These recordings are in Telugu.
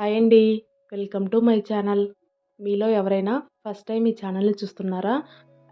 హాయ్ అండి. Welcome to my channel. మీలో ఎవరైనా ఫస్ట్ టైం ఈ ఛానల్ని చూస్తున్నారా?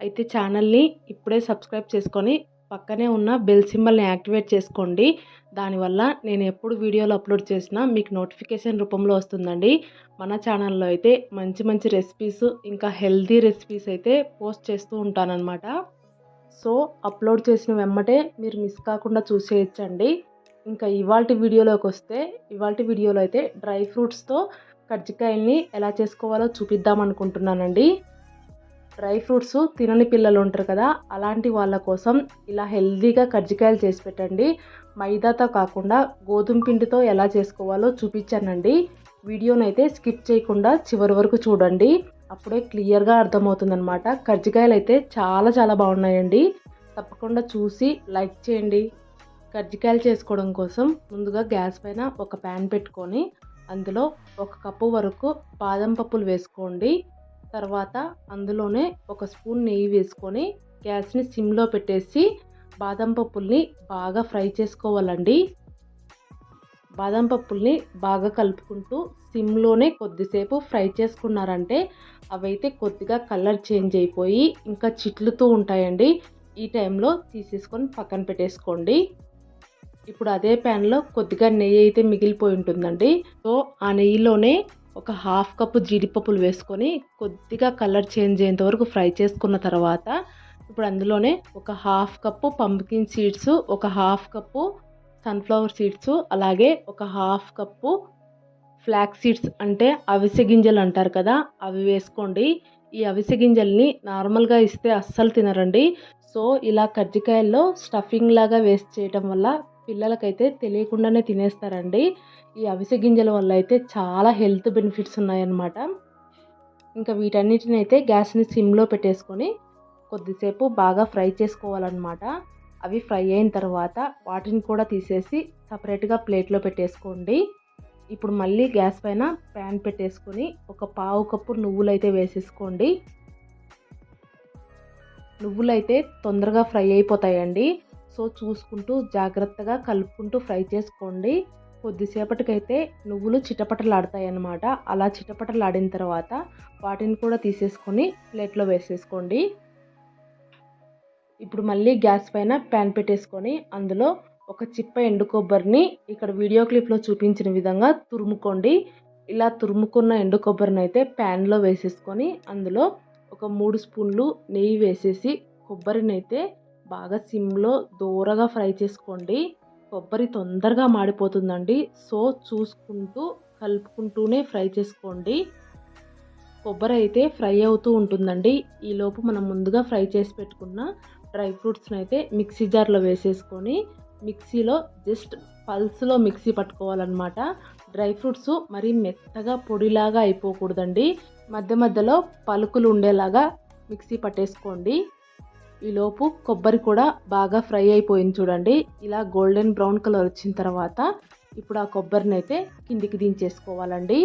అయితే ఛానల్ని ఇప్పుడే సబ్స్క్రైబ్ చేసుకొని పక్కనే ఉన్న బెల్ సింబల్ని యాక్టివేట్ చేసుకోండి. దానివల్ల నేను ఎప్పుడు వీడియోలు అప్లోడ్ చేసినా మీకు నోటిఫికేషన్ రూపంలో వస్తుందండి. మన ఛానల్లో అయితే మంచి మంచి రెసిపీస్ ఇంకా హెల్తీ రెసిపీస్ అయితే పోస్ట్ చేస్తూ ఉంటానన్నమాట. సో అప్లోడ్ చేసిన వెమ్మటే మీరు మిస్ కాకుండా చూసేయచ్చండి. ఇంకా ఇవాళ వీడియోలోకి వస్తే ఇవాళ వీడియోలో అయితే డ్రై ఫ్రూట్స్తో కజ్జికాయల్ని ఎలా చేసుకోవాలో చూపిద్దాం అనుకుంటున్నానండి. డ్రై ఫ్రూట్స్ తినని పిల్లలు ఉంటారు కదా అలాంటి వాళ్ళ కోసం ఇలా హెల్తీగా కజ్జికాయలు చేసి పెట్టండి. మైదాతో కాకుండా గోధుమ పిండితో ఎలా చేసుకోవాలో చూపించానండి. వీడియోనైతే స్కిప్ చేయకుండా చివరి వరకు చూడండి. అప్పుడే క్లియర్గా అర్థమవుతుందనమాట కజ్జికాయలు అయితే చాలా చాలా బాగున్నాయండి. తప్పకుండా చూసి లైక్ చేయండి. కజ్జికాయలు చేసుకోవడం కోసం ముందుగా గ్యాస్ పైన ఒక ప్యాన్ పెట్టుకొని అందులో ఒక కప్పు వరకు బాదం పప్పులు వేసుకోండి. తర్వాత అందులోనే ఒక స్పూన్ నెయ్యి వేసుకొని గ్యాస్ని సిమ్లో పెట్టేసి బాదం పప్పుల్ని బాగా ఫ్రై చేసుకోవాలండి. బాదం పప్పుల్ని బాగా కలుపుకుంటూ సిమ్లోనే కొద్దిసేపు ఫ్రై చేసుకున్నారంటే అవైతే కొద్దిగా కలర్ చేంజ్ అయిపోయి ఇంకా చిట్లుతూ ఉంటాయండి. ఈ టైంలో తీసేసుకొని పక్కన పెట్టేసుకోండి. ఇప్పుడు అదే ప్యాన్లో కొద్దిగా నెయ్యి అయితే మిగిలిపోయి ఉంటుందండి. సో ఆ నెయ్యిలోనే ఒక హాఫ్ కప్పు జీడిపప్పులు వేసుకొని కొద్దిగా కలర్ చేంజ్ అయ్యేంత వరకు ఫ్రై చేసుకున్న తర్వాత ఇప్పుడు అందులోనే ఒక హాఫ్ కప్పు పంప్కిన్ సీడ్స్ ఒక హాఫ్ కప్పు సన్ఫ్లవర్ సీడ్స్ అలాగే ఒక హాఫ్ కప్పు ఫ్లాక్ సీడ్స్ అంటే అవిసె గింజలు అంటారు కదా అవి వేసుకోండి. ఈ అవిసె గింజల్ని నార్మల్గా ఇస్తే అస్సలు తినరండి. సో ఇలా కజ్జికాయల్లో స్టఫింగ్ లాగా వేస్ట్ చేయటం వల్ల పిల్లలకైతే తెలియకుండానే తినేస్తారండి. ఈ అవిసె గింజల వల్ల అయితే చాలా హెల్త్ బెనిఫిట్స్ ఉన్నాయన్నమాట. ఇంకా వీటన్నిటిని అయితే గ్యాస్ని సిమ్లో పెట్టేసుకొని కొద్దిసేపు బాగా ఫ్రై చేసుకోవాలన్నమాట. అవి ఫ్రై అయిన తర్వాత వాటిని కూడా తీసేసి సపరేట్గా ప్లేట్లో పెట్టేసుకోండి. ఇప్పుడు మళ్ళీ గ్యాస్ పైన ప్యాన్ పెట్టేసుకొని ఒక పావు కప్పు నువ్వులు అయితే వేసేసుకోండి. నువ్వులు అయితే తొందరగా ఫ్రై అయిపోతాయండి. సో చూసుకుంటూ జాగ్రత్తగా కలుపుకుంటూ ఫ్రై చేసుకోండి. కొద్దిసేపటికైతే నువ్వులు చిటపటలాడతాయి అన్నమాట అలా చిటపటలాడిన తర్వాత వాటిని కూడా తీసేసుకొని ప్లేట్లో వేసేసుకోండి. ఇప్పుడు మళ్ళీ గ్యాస్ పైన ప్యాన్ పెట్టేసుకొని అందులో ఒక చిప్ప ఎండు కొబ్బరిని ఇక్కడ వీడియో క్లిప్లో చూపించిన విధంగా తురుముకోండి. ఇలా తురుముకున్న ఎండు కొబ్బరిని అయితే ప్యాన్లో వేసేసుకొని అందులో ఒక మూడు స్పూన్లు నెయ్యి వేసేసి కొబ్బరిని అయితే బాగా సిమ్లో దూరగా ఫ్రై చేసుకోండి. కొబ్బరి తొందరగా మాడిపోతుందండి. సో చూసుకుంటూ కలుపుకుంటూనే ఫ్రై చేసుకోండి. కొబ్బరి అయితే ఫ్రై అవుతూ ఉంటుందండి. ఈలోపు మనం ముందుగా ఫ్రై చేసి పెట్టుకున్న డ్రై ఫ్రూట్స్ని అయితే మిక్సీ జార్లో వేసేసుకొని మిక్సీలో జస్ట్ పల్స్లో మిక్సీ పట్టుకోవాలన్నమాట. డ్రై ఫ్రూట్స్ మరీ మెత్తగా పొడిలాగా అయిపోకూడదండి. మధ్య మధ్యలో పలుకులు ఉండేలాగా మిక్సీ పట్టేసుకోండి. ఈలోపు కొబ్బరి కూడా బాగా ఫ్రై అయిపోయింది చూడండి. ఇలా గోల్డెన్ బ్రౌన్ కలర్ వచ్చిన తర్వాత ఇప్పుడు ఆ కొబ్బరిని అయితే కిందికి దించేసుకోవాలండి.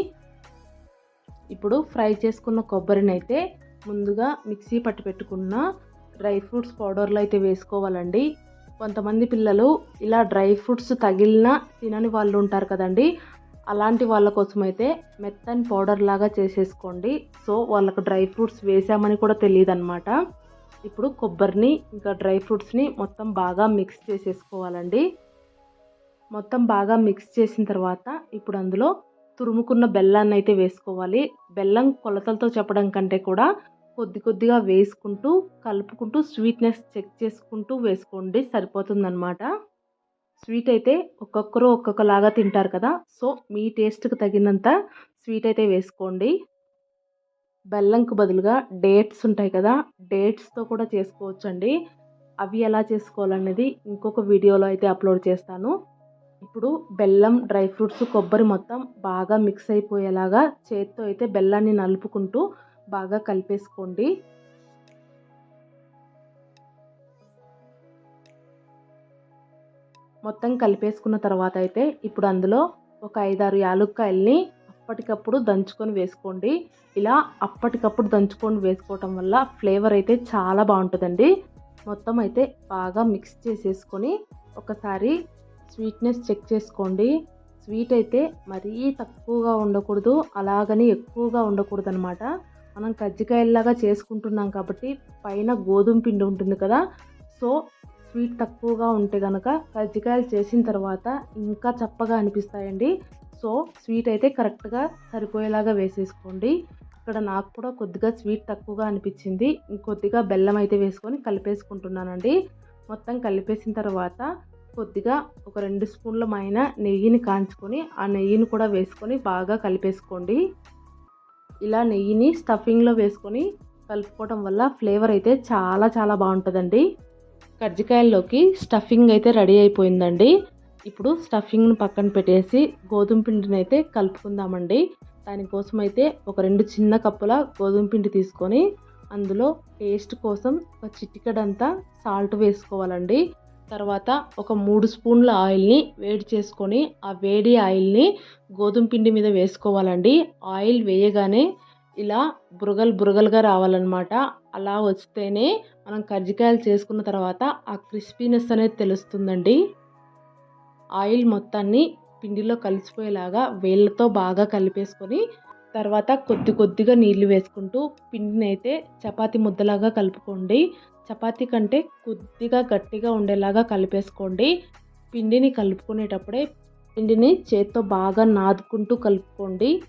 ఇప్పుడు ఫ్రై చేసుకున్న కొబ్బరిని అయితే ముందుగా మిక్సీ పట్టి పెట్టుకున్న డ్రై ఫ్రూట్స్ పౌడర్లో అయితే వేసుకోవాలండి. కొంతమంది పిల్లలు ఇలా డ్రై ఫ్రూట్స్ తగిలిన తినని వాళ్ళు ఉంటారు కదండి. అలాంటి వాళ్ళ కోసం అయితే మెత్తని పౌడర్ లాగా చేసేసుకోండి. సో వాళ్ళకు డ్రై ఫ్రూట్స్ వేసామని కూడా తెలియదు అనమాట ఇప్పుడు కొబ్బరిని ఇంకా డ్రై ఫ్రూట్స్ని మొత్తం బాగా మిక్స్ చేసేసుకోవాలండి. మొత్తం బాగా మిక్స్ చేసిన తర్వాత ఇప్పుడు అందులో తురుముకున్న బెల్లాన్ని అయితే వేసుకోవాలి. బెల్లం కొలతలతో చెప్పడం కంటే కూడా కొద్ది కొద్దిగా వేసుకుంటూ కలుపుకుంటూ స్వీట్నెస్ చెక్ చేసుకుంటూ వేసుకోండి. సరిపోతుందన్నమాట. స్వీట్ అయితే ఒక్కొక్కరు ఒక్కొక్కలాగా తింటారు కదా. సో మీ టేస్ట్కి తగినంత స్వీట్ అయితే వేసుకోండి. బెల్లంకు బదులుగా డేట్స్ ఉంటాయి కదా డేట్స్తో కూడా చేసుకోవచ్చు అండి అవి ఎలా చేసుకోవాలనేది ఇంకొక వీడియోలో అయితే అప్లోడ్ చేస్తాను. ఇప్పుడు బెల్లం డ్రై ఫ్రూట్స్ కొబ్బరి మొత్తం బాగా మిక్స్ అయిపోయేలాగా చేత్తో అయితే బెల్లాన్ని నలుపుకుంటూ బాగా కలిపేసుకోండి. మొత్తం కలిపేసుకున్న తర్వాత అయితే ఇప్పుడు అందులో ఒక ఐదారు యాలుక్కాయల్ని అప్పటికప్పుడు దంచుకొని వేసుకోండి. ఇలా అప్పటికప్పుడు దంచుకొని వేసుకోవటం వల్ల ఫ్లేవర్ అయితే చాలా బాగుంటుందండి. మొత్తం అయితే బాగా మిక్స్ చేసేసుకొని ఒకసారి స్వీట్నెస్ చెక్ చేసుకోండి. స్వీట్ అయితే మరీ తక్కువగా ఉండకూడదు అలాగని ఎక్కువగా ఉండకూడదు అనమాట మనం కజ్జికాయలాగా చేసుకుంటున్నాం కాబట్టి పైన గోధుమ పిండి ఉంటుంది కదా సో స్వీట్ తక్కువగా ఉంటే కనుక కజ్జికాయలు చేసిన తర్వాత ఇంకా చప్పగా అనిపిస్తాయండి. సో స్వీట్ అయితే కరెక్ట్గా సరిపోయేలాగా వేసేసుకోండి. ఇక్కడ నాకు కూడా కొద్దిగా స్వీట్ తక్కువగా అనిపించింది. ఇంకొద్దిగా బెల్లం అయితే వేసుకొని కలిపేసుకుంటున్నానండి. మొత్తం కలిపేసిన తర్వాత కొద్దిగా ఒక రెండు స్పూన్ల మైన నెయ్యిని కాంచుకొని ఆ నెయ్యిని కూడా వేసుకొని బాగా కలిపేసుకోండి. ఇలా నెయ్యిని స్టఫింగ్లో వేసుకొని కలుపుకోవడం వల్ల ఫ్లేవర్ అయితే చాలా చాలా బాగుంటుందండి. కజ్జికాయల్లోకి స్టఫింగ్ అయితే రెడీ అయిపోయిందండి. ఇప్పుడు స్టఫింగ్ను పక్కన పెట్టేసి గోధుమ పిండిని అయితే కలుపుకుందామండి. దానికోసం అయితే ఒక రెండు చిన్న కప్పుల గోధుమ పిండి తీసుకొని అందులో టేస్ట్ కోసం ఒక చిటికెడంతా సాల్ట్ వేసుకోవాలండి. తర్వాత ఒక మూడు స్పూన్ల ఆయిల్ని వేడి చేసుకొని ఆ వేడి ఆయిల్ని గోధుమ పిండి మీద వేసుకోవాలండి. ఆయిల్ వేయగానే ఇలా బురగలు బురగలుగా రావాలన్నమాట. అలా వస్తేనే మనం కజ్జికాయలు చేసుకున్న తర్వాత ఆ క్రిస్పీనెస్ అనేది తెలుస్తుందండి. ఆయిల్ మొత్తాన్ని పిండిలో కలిసిపోయేలాగా వేళ్ళతో బాగా కలిపేసుకొని తర్వాత కొద్ది కొద్దిగా నీళ్ళు వేసుకుంటూ పిండిని అయితే చపాతి ముద్దలాగా కలుపుకోండి. చపాతీ కంటే కొద్దిగా గట్టిగా ఉండేలాగా కలిపేసుకోండి. పిండిని కలుపుకునేటప్పుడే పిండిని చేత్తో బాగా నాదుకుంటూ కలుపుకోండి.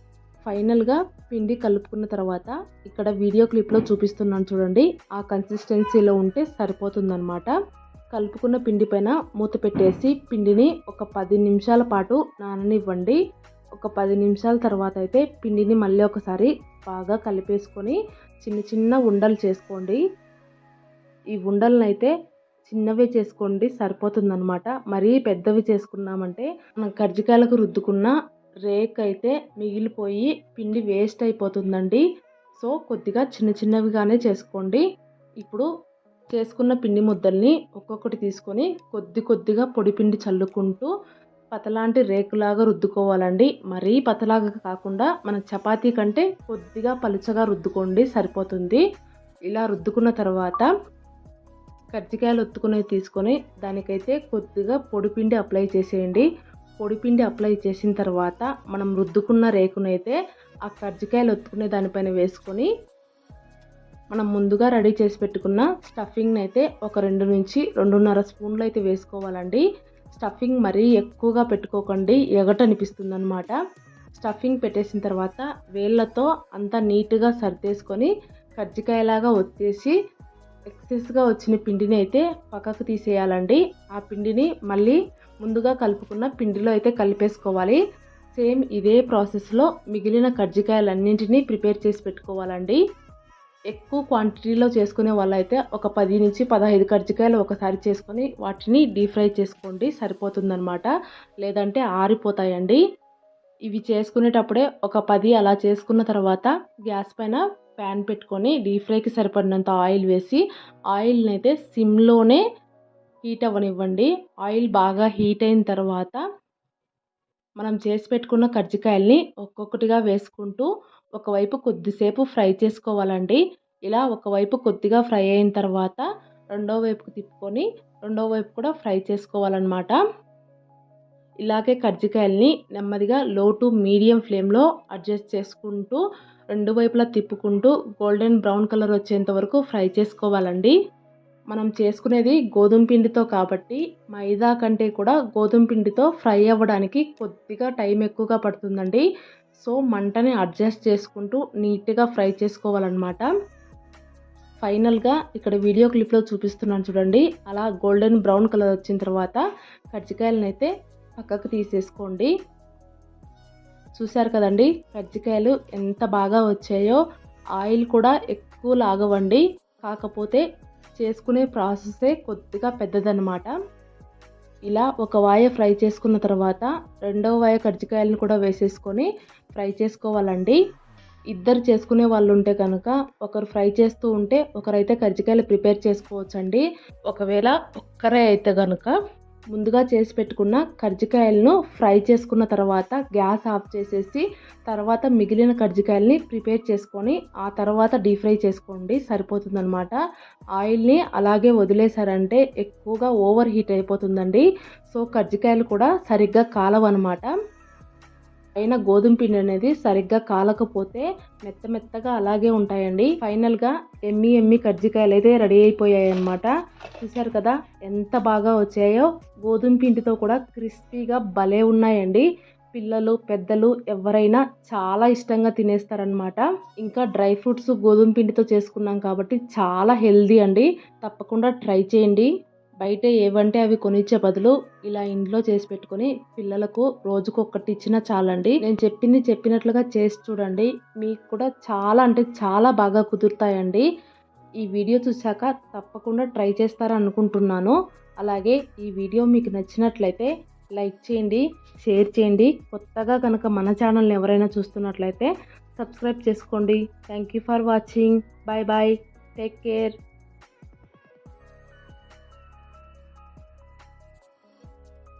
ఫైనల్గా పిండి కలుపుకున్న తర్వాత ఇక్కడ వీడియో క్లిప్లో చూపిస్తున్నాను చూడండి. ఆ కన్సిస్టెన్సీలో ఉంటే సరిపోతుందన్నమాట. కలుపుకున్న పిండి పైన మూత పెట్టేసి పిండిని ఒక పది నిమిషాల పాటు నాననివ్వండి. ఒక పది నిమిషాల తర్వాత అయితే పిండిని మళ్ళీ ఒకసారి బాగా కలిపేసుకొని చిన్న చిన్న ఉండలు చేసుకోండి. ఈ ఉండలను అయితే చిన్నవి చేసుకోండి సరిపోతుందన్నమాట. మరీ పెద్దవి చేసుకున్నామంటే మనం కర్జికాయలకు రుద్దుకున్న రేక్ అయితే మిగిలిపోయి పిండి వేస్ట్ అయిపోతుందండి. సో కొద్దిగా చిన్న చిన్నవిగానే చేసుకోండి. ఇప్పుడు చేసుకున్న పిండి ముద్దల్ని ఒక్కొక్కటి తీసుకొని కొద్ది కొద్దిగా పొడి పిండి చల్లుకుంటూ పతలాంటి రేకులాగా రుద్దుకోవాలండి. మరీ పతలాగా కాకుండా మన చపాతీ కంటే కొద్దిగా పలుచగా రుద్దుకోండి సరిపోతుంది. ఇలా రుద్దుకున్న తర్వాత కజ్జికాయలు ఒత్తుకునేవి తీసుకొని దానికైతే కొద్దిగా పొడిపిండి అప్లై చేసేయండి. పొడిపిండి అప్లై చేసిన తర్వాత మనం రుద్దుకున్న రేకునైతే ఆ కజ్జికాయలు ఒత్తుకునే దానిపైన వేసుకొని మనం ముందుగా రెడీ చేసి పెట్టుకున్న స్టఫింగ్ని అయితే ఒక రెండు నుంచి రెండున్నర స్పూన్లు అయితే వేసుకోవాలండి. స్టఫింగ్ మరీ ఎక్కువగా పెట్టుకోకండి ఎగటనిపిస్తుంది అనమాట స్టఫింగ్ పెట్టేసిన తర్వాత వేళ్ళతో అంతా నీట్గా సర్దేసుకొని కజ్జికాయలాగా ఒత్తేసి ఎక్సెస్గా వచ్చిన పిండిని అయితే పక్కకు తీసేయాలండి. ఆ పిండిని మళ్ళీ ముందుగా కలుపుకున్న పిండిలో అయితే కలిపేసుకోవాలి. సేమ్ ఇదే ప్రాసెస్లో మిగిలిన కజ్జికాయలన్నింటినీ ప్రిపేర్ చేసి పెట్టుకోవాలండి. ఎక్కువ క్వాంటిటీలో చేసుకునే వాళ్ళైతే ఒక పది నుంచి పదహైదు కజ్జికాయలు ఒకసారి చేసుకొని వాటిని డీప్ ఫ్రై చేసుకోండి సరిపోతుందనమాట లేదంటే ఆరిపోతాయండి. ఇవి చేసుకునేటప్పుడే ఒక పది అలా చేసుకున్న తర్వాత గ్యాస్ పైన ప్యాన్ పెట్టుకొని డీప్ ఫ్రైకి సరిపడినంత ఆయిల్ వేసి ఆయిల్ని అయితే సిమ్లోనే హీట్ అవ్వనివ్వండి. ఆయిల్ బాగా హీట్ అయిన తర్వాత మనం చేసి పెట్టుకున్న కజ్జికాయల్ని ఒక్కొక్కటిగా వేసుకుంటూ ఒకవైపు కొద్దిసేపు ఫ్రై చేసుకోవాలండి. ఇలా ఒకవైపు కొద్దిగా ఫ్రై అయిన తర్వాత రెండో వైపుకు తిప్పుకొని రెండో వైపు కూడా ఫ్రై చేసుకోవాలన్నమాట. ఇలాగే కజ్జికాయల్ని నెమ్మదిగా లో టు మీడియం ఫ్లేమ్లో అడ్జస్ట్ చేసుకుంటూ రెండు వైపులా తిప్పుకుంటూ గోల్డెన్ బ్రౌన్ కలర్ వచ్చేంత వరకు ఫ్రై చేసుకోవాలండి. మనం చేసుకునేది గోధుమ పిండితో కాబట్టి మైదా కంటే కూడా గోధుమ పిండితో ఫ్రై అవ్వడానికి కొద్దిగా టైం ఎక్కువగా పడుతుందండి. సో మంటని అడ్జస్ట్ చేసుకుంటూ నీట్గా ఫ్రై చేసుకోవాలన్నమాట. ఫైనల్గా ఇక్కడ వీడియో క్లిప్లో చూపిస్తున్నాను చూడండి. అలా గోల్డెన్ బ్రౌన్ కలర్ వచ్చిన తర్వాత కజ్జికాయలను అయితే పక్కకు తీసేసుకోండి. చూశారు కదండి కజ్జికాయలు ఎంత బాగా వచ్చాయో. ఆయిల్ కూడా ఎక్కువ లాగవండి. కాకపోతే చేసుకునే ప్రాసెసే కొద్దిగా పెద్దదన్నమాట. ఇలా ఒక వాయ ఫ్రై చేసుకున్న తర్వాత రెండవ వాయ కజ్జికాయలను కూడా వేసేసుకొని ఫ్రై చేసుకోవాలండి. ఇద్దరు చేసుకునే వాళ్ళు ఉంటే కనుక ఒకరు ఫ్రై చేస్తూ ఉంటే ఒకరైతే కజ్జికాయలు ప్రిపేర్ చేసుకోవచ్చండి. ఒకవేళ ఒక్కరే అయితే కనుక ముందుగా చేసి పెట్టుకున్న కర్జికాయలను ఫ్రై చేసుకున్న తర్వాత గ్యాస్ ఆఫ్ చేసేసి తర్వాత మిగిలిన కర్జికాయలని ప్రిపేర్ చేసుకొని ఆ తర్వాత డీప్ ఫ్రై చేసుకోండి సరిపోతుందనమాట ఆయిల్ని అలాగే వదిలేశారంటే ఎక్కువగా ఓవర్ హీట్ అయిపోతుందండి. సో కర్జికాయలు కూడా సరిగ్గా కాలవన్నమాట. పైన గోధుమ పిండి అనేది సరిగ్గా కాలకపోతే మెత్త మెత్తగా అలాగే ఉంటాయండి. ఫైనల్గా ఎమ్మి ఎమ్మి కజ్జికాయలు అయితే రెడీ అయిపోయాయి అన్నమాట. చూసారు కదా ఎంత బాగా వచ్చాయో. గోధుమ పిండితో కూడా క్రిస్పీగా భలే ఉన్నాయండి. పిల్లలు పెద్దలు ఎవరైనా చాలా ఇష్టంగా తినేస్తారనమాట ఇంకా డ్రై ఫ్రూట్స్ గోధుమ పిండితో చేసుకున్నాం కాబట్టి చాలా హెల్దీ అండి. తప్పకుండా ట్రై చేయండి. బయట ఏవంటే అవి కొనిచ్చే బదులు ఇలా ఇంట్లో చేసి పెట్టుకొని పిల్లలకు రోజుకు ఒక్కటి ఇచ్చినా చాలండి. నేను చెప్పింది చెప్పినట్లుగా చేసి చూడండి. మీకు కూడా చాలా అంటే చాలా బాగా కుదురుతాయండి. ఈ వీడియో చూశాక తప్పకుండా ట్రై చేస్తారనుకుంటున్నాను అలాగే ఈ వీడియో మీకు నచ్చినట్లయితే లైక్ చేయండి షేర్ చేయండి. కొత్తగా కనుక మన ఛానల్ని ఎవరైనా చూస్తున్నట్లయితే సబ్స్క్రైబ్ చేసుకోండి. Thank you for watching. Bye bye. Take care.